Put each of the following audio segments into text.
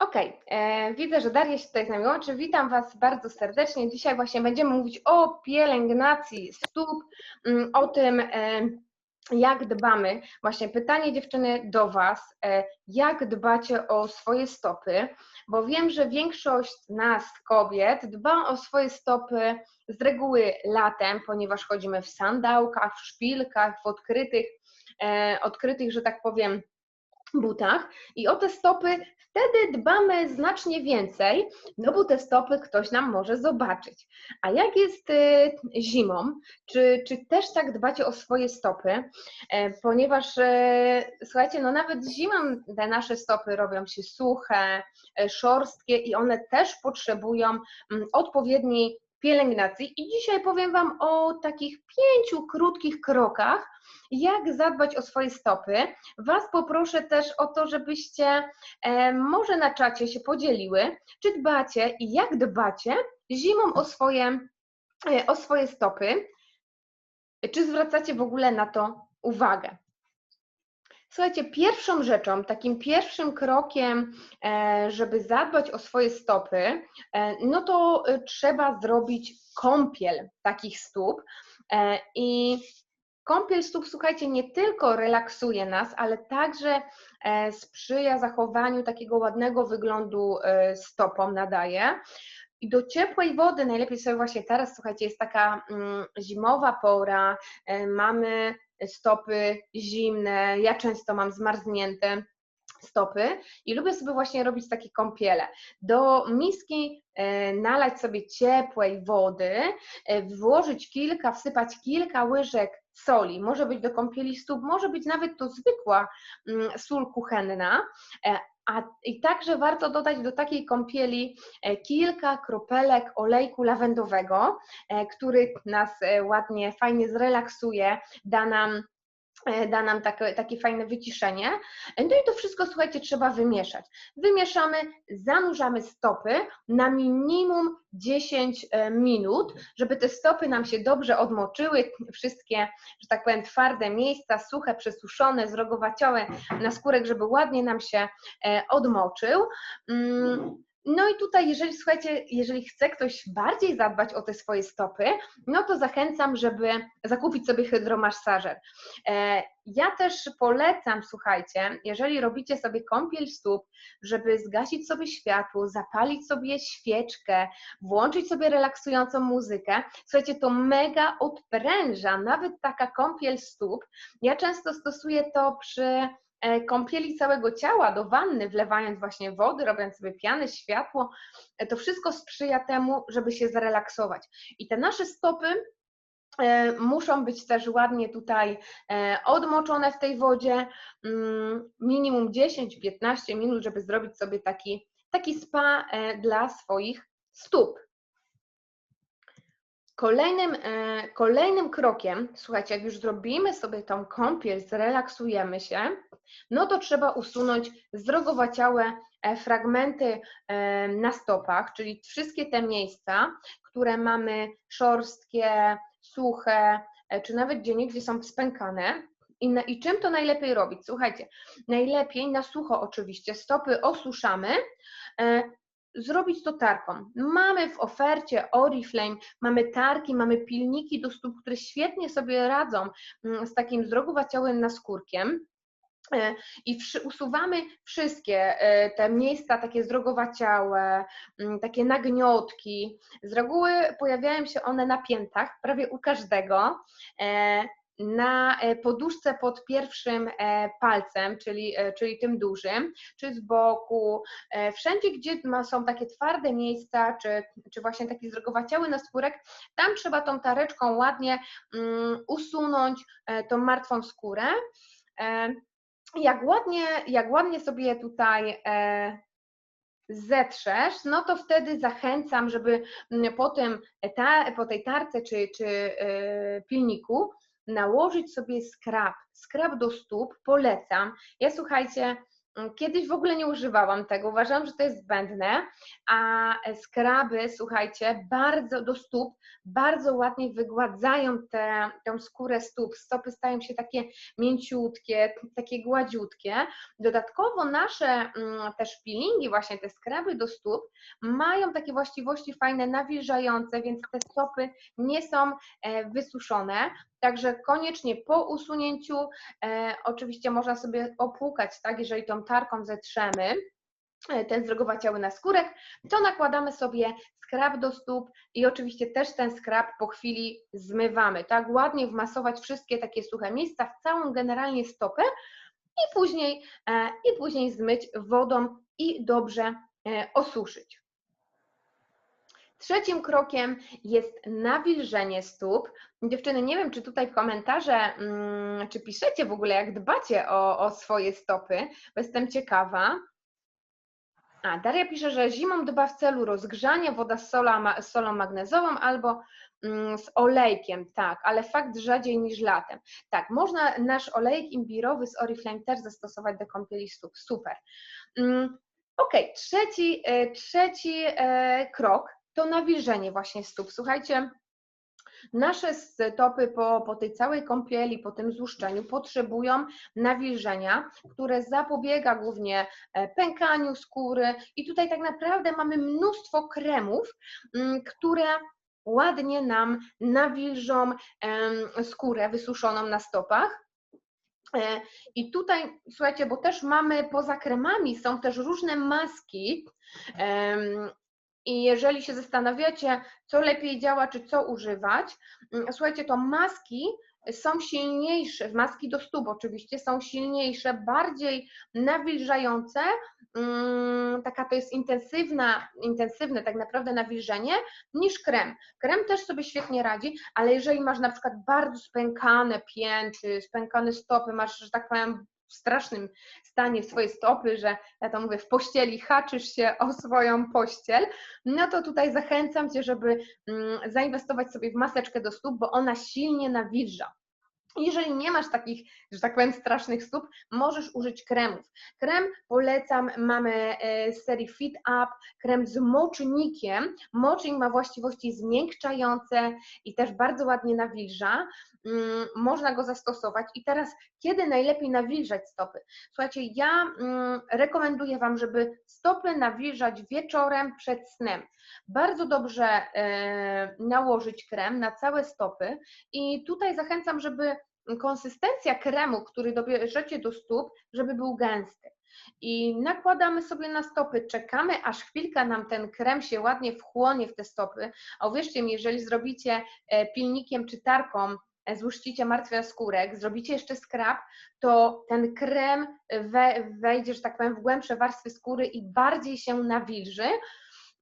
Okej, e, widzę, że Daria się tutaj z nami łączy. Witam Was bardzo serdecznie. Dzisiaj właśnie będziemy mówić o pielęgnacji stóp, mm, o tym, e, jak dbamy. Właśnie pytanie dziewczyny do Was, e, jak dbacie o swoje stopy, bo wiem, że większość nas, kobiet, dba o swoje stopy z reguły latem, ponieważ chodzimy w sandałkach, w szpilkach, w odkrytych, odkrytych, że tak powiem, butach i o te stopy wtedy dbamy znacznie więcej, no bo te stopy ktoś nam może zobaczyć. A jak jest y, zimą, czy, czy też tak dbacie o swoje stopy? E, ponieważ e, słuchajcie, no nawet zimą te nasze stopy robią się suche, e, szorstkie i one też potrzebują mm, odpowiedniej pielęgnacji. I dzisiaj powiem Wam o takich pięciu krótkich krokach, jak zadbać o swoje stopy. Was poproszę też o to, żebyście e, może na czacie się podzieliły, czy dbacie i jak dbacie zimą o swoje, e, o swoje stopy, czy zwracacie w ogóle na to uwagę. Słuchajcie, pierwszą rzeczą, takim pierwszym krokiem, e, żeby zadbać o swoje stopy, no to trzeba zrobić kąpiel takich stóp. I Kąpiel stóp, słuchajcie, nie tylko relaksuje nas, ale także e, sprzyja zachowaniu takiego ładnego wyglądu e, stopom, nadaje. I do ciepłej wody najlepiej sobie właśnie teraz, słuchajcie, jest taka mm, zimowa pora, e, mamy stopy zimne, ja często mam zmarznięte stopy i lubię sobie właśnie robić takie kąpiele. Do miski nalać sobie ciepłej wody, włożyć kilka, wsypać kilka łyżek soli. Może być do kąpieli stóp, może być nawet to zwykła mm, sól kuchenna. E, a i także warto dodać do takiej kąpieli e, kilka kropelek olejku lawendowego, e, który nas ładnie, fajnie zrelaksuje, da nam da nam takie, takie fajne wyciszenie. No i to wszystko, słuchajcie, trzeba wymieszać. Wymieszamy, zanurzamy stopy na minimum 10 e, minut, żeby te stopy nam się dobrze odmoczyły, wszystkie, że tak powiem, twarde miejsca, suche, przesuszone, zrogowaciałe na skórek, żeby ładnie nam się e, odmoczył. No i tutaj, jeżeli słuchajcie, jeżeli chce ktoś bardziej zadbać o te swoje stopy, no to zachęcam, żeby zakupić sobie hydromasażer. E, ja też polecam, słuchajcie, jeżeli robicie sobie kąpiel stóp, żeby zgasić sobie światło, zapalić sobie świeczkę, włączyć sobie relaksującą muzykę. Słuchajcie, to mega odpręża, nawet taka kąpiel stóp. Ja często stosuję to przy kąpieli całego ciała do wanny, wlewając właśnie wody, robiąc sobie piany, światło, e, to wszystko sprzyja temu, żeby się zrelaksować. I te nasze stopy e, muszą być też ładnie tutaj odmoczone w tej wodzie, mm, minimum 10-15 minut, żeby zrobić sobie taki, taki spa dla swoich stóp. Kolejnym, kolejnym krokiem, słuchajcie, jak już zrobimy sobie tą kąpiel, zrelaksujemy się, no to trzeba usunąć zdrogowaciałe e, fragmenty e, na stopach, czyli wszystkie te miejsca, które mamy szorstkie, suche, e, czy nawet gdzie niegdzie są spękane. I, na, I czym to najlepiej robić? Słuchajcie, najlepiej na sucho oczywiście stopy osuszamy, zrobić to tarką. Mamy w ofercie Oriflame, mamy tarki, mamy pilniki do stóp, które świetnie sobie radzą mm, z takim zdrogowaciałym naskórkiem. E, i usuwamy wszystkie e, te miejsca takie zdrogowaciałe, mm, takie nagniotki. Z reguły pojawiają się one na piętach, prawie u każdego e, na poduszce pod pierwszym palcem, czyli, czyli tym dużym, czy z boku, wszędzie, gdzie są takie twarde miejsca, czy, czy właśnie taki zrogowaciały naskórek, tam trzeba tą tareczką ładnie mm, usunąć tą martwą skórę. Jak ładnie, jak ładnie sobie tutaj e, zetrzesz, no to wtedy zachęcam, żeby mm, po, tym, ta, po tej tarce czy, czy e, pilniku nałożyć sobie skrab. Skrab do stóp polecam. Ja słuchajcie, Mm, Kiedyś w ogóle nie używałam tego, uważam, że to jest zbędne, a skraby, słuchajcie, bardzo do stóp, bardzo ładnie wygładzają tę skórę stóp. Stopy stają się takie mięciutkie, takie gładziutkie. Dodatkowo nasze mm, też peelingi, właśnie te skraby do stóp, mają takie właściwości fajne, nawilżające, więc te stopy nie są e, wysuszone. Także koniecznie po usunięciu, e, oczywiście można sobie opłukać, tak, jeżeli tą tarką zetrzemy e, ten zdrogowaciały na skórek, to nakładamy sobie skrab do stóp i oczywiście też ten skrab po chwili zmywamy, tak, ładnie wmasować wszystkie takie suche miejsca w całą generalnie stopę i później, e, i później zmyć wodą i dobrze e, osuszyć. Trzecim krokiem jest nawilżenie stóp. Dziewczyny, nie wiem, czy tutaj w komentarze, mm, czy piszecie w ogóle, jak dbacie o, o swoje stopy, bo jestem ciekawa. A, Daria pisze, że zimą dba w celu rozgrzania, woda z, sola, solą magnezową albo mm, z olejkiem, tak, ale fakt rzadziej niż latem. Tak, można nasz olejek imbirowy z Oriflame też zastosować do kąpieli stóp, super. Mm, Ok, trzeci, e, trzeci e, krok to nawilżenie właśnie stóp. Słuchajcie, nasze stopy po, po tej całej kąpieli, po tym złuszczeniu potrzebują nawilżenia, które zapobiega głównie e, pękaniu skóry i tutaj tak naprawdę mamy mnóstwo kremów, mm, które ładnie nam nawilżą skórę wysuszoną na stopach. E, I tutaj, słuchajcie, bo też mamy poza kremami są też różne maski. I jeżeli się zastanawiacie, co lepiej działa, czy co używać, mm, słuchajcie, to maski są silniejsze, maski do stóp oczywiście są silniejsze, bardziej nawilżające, mm, taka to jest intensywna, intensywne tak naprawdę nawilżenie niż krem. Krem też sobie świetnie radzi, ale jeżeli masz na przykład bardzo spękane pięty, spękane stopy, masz, że tak powiem, w strasznym stanie swoje stopy, że ja to mówię, w pościeli haczysz się o swoją pościel, no to tutaj zachęcam Cię, żeby mm, zainwestować sobie w maseczkę do stóp, bo ona silnie nawilża. Jeżeli nie masz takich, że tak powiem, strasznych stóp, możesz użyć kremów. Krem polecam, mamy e, z serii Fit Up, krem z mocznikiem. Mocznik ma właściwości zmiękczające i też bardzo ładnie nawilża. Mm, Można go zastosować. I teraz, kiedy najlepiej nawilżać stopy? Słuchajcie, ja mm, rekomenduję Wam, żeby stopy nawilżać wieczorem przed snem. Bardzo dobrze e, nałożyć krem na całe stopy i tutaj zachęcam, żeby konsystencja kremu, który dobierzecie do stóp, żeby był gęsty. I nakładamy sobie na stopy, czekamy, aż chwilkę nam ten krem się ładnie wchłonie w te stopy. A uwierzcie mi, jeżeli zrobicie e, pilnikiem czy tarką, e, złuszczycie martwy skórek, zrobicie jeszcze skrab, to ten krem we, wejdzie, że tak powiem, w głębsze warstwy skóry i bardziej się nawilży.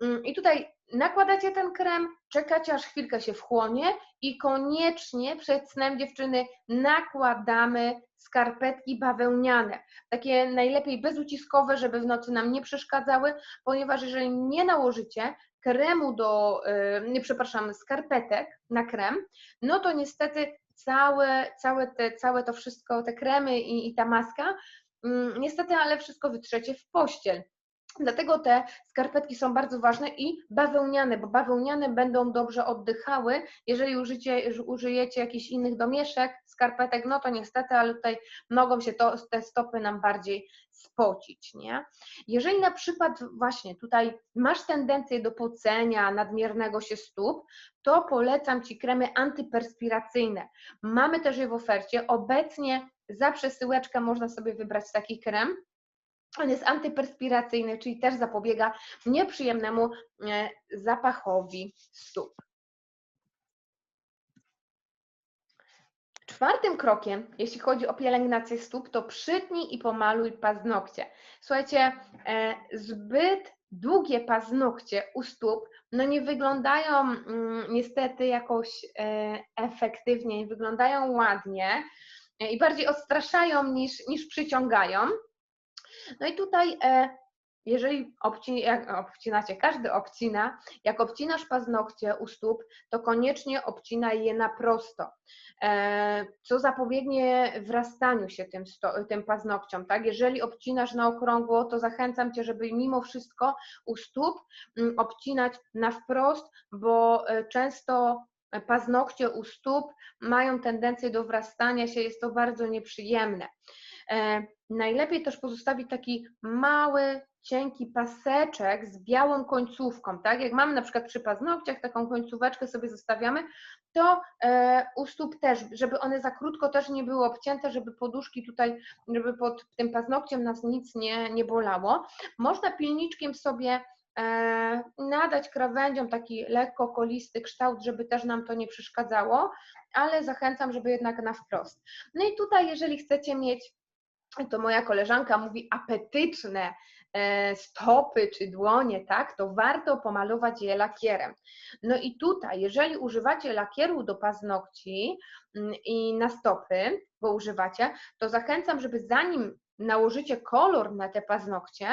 Mm, I tutaj nakładacie ten krem, czekacie aż chwilkę się wchłonie i koniecznie przed snem dziewczyny nakładamy skarpetki bawełniane. Takie najlepiej bezuciskowe, żeby w nocy nam nie przeszkadzały, ponieważ jeżeli nie nałożycie kremu do, yy, nie przepraszam, skarpetek na krem, no to niestety całe, całe, te, całe to wszystko, te kremy i, i ta maska, yy, niestety, ale wszystko wytrzecie w pościel. Dlatego te skarpetki są bardzo ważne i bawełniane, bo bawełniane będą dobrze oddychały. Jeżeli użycie, użyjecie jakichś innych domieszek, skarpetek, no to niestety, ale tutaj mogą się to, te stopy nam bardziej spocić, nie? Jeżeli na przykład właśnie tutaj masz tendencję do pocenia, nadmiernego się stóp, to polecam Ci kremy antyperspiracyjne. Mamy też je w ofercie. Obecnie za przesyłeczkę można sobie wybrać taki krem. On jest antyperspiracyjny, czyli też zapobiega nieprzyjemnemu e, zapachowi stóp. Czwartym krokiem, jeśli chodzi o pielęgnację stóp, to przytnij i pomaluj paznokcie. Słuchajcie, e, zbyt długie paznokcie u stóp no nie wyglądają mm, niestety jakoś e, efektywnie, nie wyglądają ładnie i bardziej odstraszają niż, niż przyciągają. No i tutaj e, jeżeli obcin, jak obcinacie, każdy obcina, jak obcinasz paznokcie u stóp, to koniecznie obcinaj je na prosto, e, co zapobiegnie wrastaniu się tym, tym paznokciom. Tak? Jeżeli obcinasz na okrągło, to zachęcam Cię, żeby mimo wszystko u stóp mm, obcinać na wprost, bo e, często paznokcie u stóp mają tendencję do wrastania się, jest to bardzo nieprzyjemne. E, najlepiej też pozostawić taki mały, cienki paseczek z białą końcówką, tak? Jak mamy na przykład przy paznokciach taką końcóweczkę sobie zostawiamy, to e, u stóp też, żeby one za krótko też nie były obcięte, żeby poduszki tutaj, żeby pod tym paznokciem nas nic nie, nie bolało. Można pilniczkiem sobie e, nadać krawędziom taki lekko kolisty kształt, żeby też nam to nie przeszkadzało, ale zachęcam, żeby jednak na wprost. No i tutaj, jeżeli chcecie mieć to moja koleżanka mówi apetyczne e, stopy czy dłonie, tak, to warto pomalować je lakierem. No i tutaj, jeżeli używacie lakieru do paznokci mm, i na stopy, bo używacie, to zachęcam, żeby zanim nałożycie kolor na te paznokcie,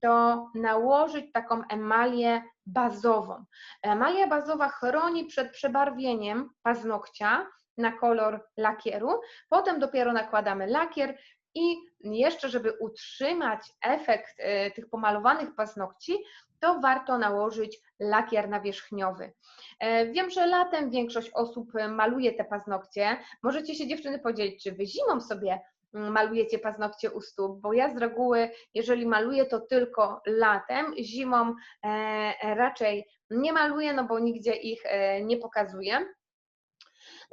to nałożyć taką emalię bazową. Emalia bazowa chroni przed przebarwieniem paznokcia na kolor lakieru, potem dopiero nakładamy lakier i jeszcze, żeby utrzymać efekt e, tych pomalowanych paznokci, to warto nałożyć lakier nawierzchniowy. E, wiem, że latem większość osób maluje te paznokcie. Możecie się dziewczyny podzielić, czy wy zimą sobie mm, malujecie paznokcie u stóp, bo ja z reguły, jeżeli maluję, to tylko latem, zimą e, raczej nie maluję, no bo nigdzie ich nie pokazuję.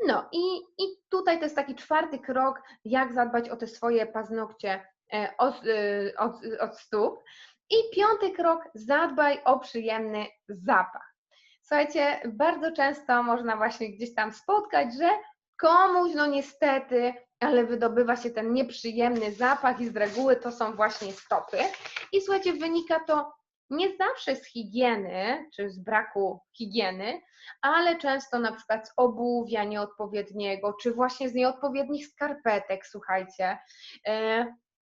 No i, i tutaj to jest taki czwarty krok, jak zadbać o te swoje paznokcie e, od, e, od, od stóp. I piąty krok, zadbaj o przyjemny zapach. Słuchajcie, bardzo często można właśnie gdzieś tam spotkać, że komuś, no niestety, ale wydobywa się ten nieprzyjemny zapach i z reguły to są właśnie stopy. I słuchajcie, wynika to nie zawsze z higieny, czy z braku higieny, ale często na przykład z obuwia nieodpowiedniego, czy właśnie z nieodpowiednich skarpetek, słuchajcie.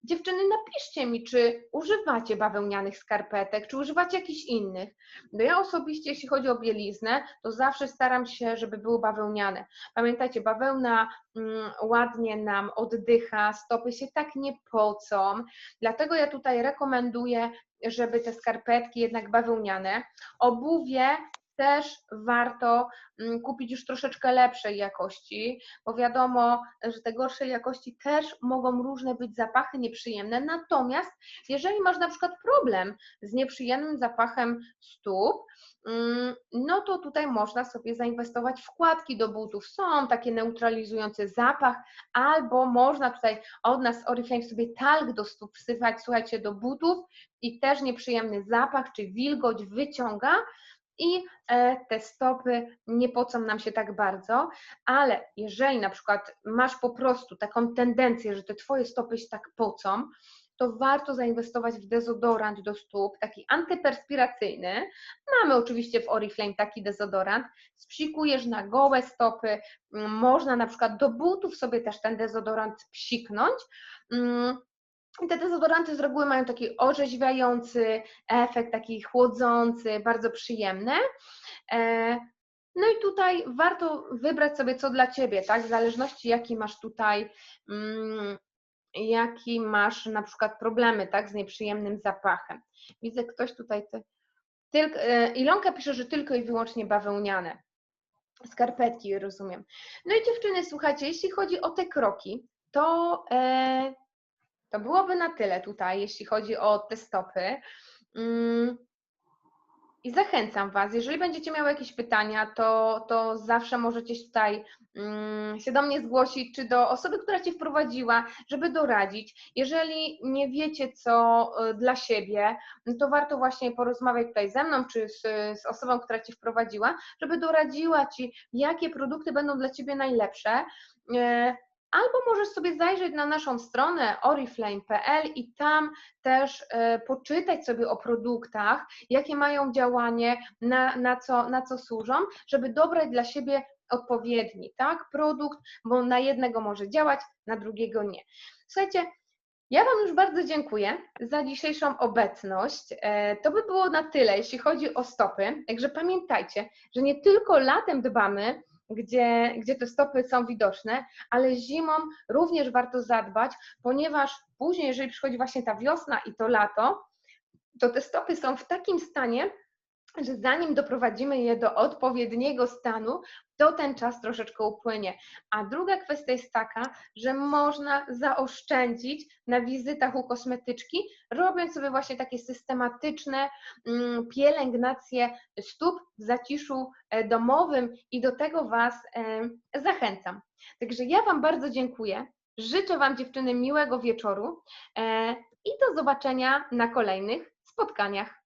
Dziewczyny, napiszcie mi, czy używacie bawełnianych skarpetek, czy używacie jakichś innych. No ja osobiście, jeśli chodzi o bieliznę, to zawsze staram się, żeby były bawełniane. Pamiętajcie, bawełna mm, ładnie nam oddycha, stopy się tak nie pocą, dlatego ja tutaj rekomenduję żeby te skarpetki jednak bawełniane. Obuwie też warto mm, kupić już troszeczkę lepszej jakości, bo wiadomo, że te gorszej jakości też mogą różne być zapachy nieprzyjemne. Natomiast jeżeli masz na przykład problem z nieprzyjemnym zapachem stóp, mm, no to tutaj można sobie zainwestować wkładki do butów. Są takie neutralizujące zapach, albo można tutaj od nas Oriflame sobie talg do stóp wsypać, słuchajcie, do butów i też nieprzyjemny zapach czy wilgoć wyciąga i e, te stopy nie pocą nam się tak bardzo, ale jeżeli na przykład masz po prostu taką tendencję, że te twoje stopy się tak pocą, to warto zainwestować w dezodorant do stóp, taki antyperspiracyjny. Mamy oczywiście w Oriflame taki dezodorant. Spsikujesz na gołe stopy, można na przykład do butów sobie też ten dezodorant psiknąć. I te dezodoranty z reguły mają taki orzeźwiający efekt, taki chłodzący, bardzo przyjemny. E, no i tutaj warto wybrać sobie co dla Ciebie, tak? W zależności jaki masz tutaj, mm, jaki masz na przykład problemy, tak? Z nieprzyjemnym zapachem. Widzę ktoś tutaj, tylko, e, Ilonka pisze, że tylko i wyłącznie bawełniane. Skarpetki, rozumiem. No i dziewczyny, słuchajcie, jeśli chodzi o te kroki, to e, to byłoby na tyle tutaj, jeśli chodzi o te stopy. Mm, I zachęcam Was, jeżeli będziecie miały jakieś pytania, to, to zawsze możecie tutaj um, się do mnie zgłosić, czy do osoby, która Cię wprowadziła, żeby doradzić. Jeżeli nie wiecie, co y, dla siebie, to warto właśnie porozmawiać tutaj ze mną, czy z, z osobą, która Cię wprowadziła, żeby doradziła Ci, jakie produkty będą dla Ciebie najlepsze. Albo możesz sobie zajrzeć na naszą stronę oriflame.pl i tam też e, poczytać sobie o produktach, jakie mają działanie, na, na, co, na co służą, żeby dobrać dla siebie odpowiedni tak, produkt, bo na jednego może działać, na drugiego nie. Słuchajcie, Ja Wam już bardzo dziękuję za dzisiejszą obecność. E, To by było na tyle, jeśli chodzi o stopy. Także pamiętajcie, że nie tylko latem dbamy, gdzie, gdzie te stopy są widoczne, ale zimą również warto zadbać, ponieważ później, jeżeli przychodzi właśnie ta wiosna i to lato, to te stopy są w takim stanie, że zanim doprowadzimy je do odpowiedniego stanu, to ten czas troszeczkę upłynie. A druga kwestia jest taka, że można zaoszczędzić na wizytach u kosmetyczki, robiąc sobie właśnie takie systematyczne mm, pielęgnacje stóp w zaciszu e, domowym i do tego Was e, zachęcam. Także ja Wam bardzo dziękuję. Życzę Wam dziewczyny miłego wieczoru e, i do zobaczenia na kolejnych spotkaniach.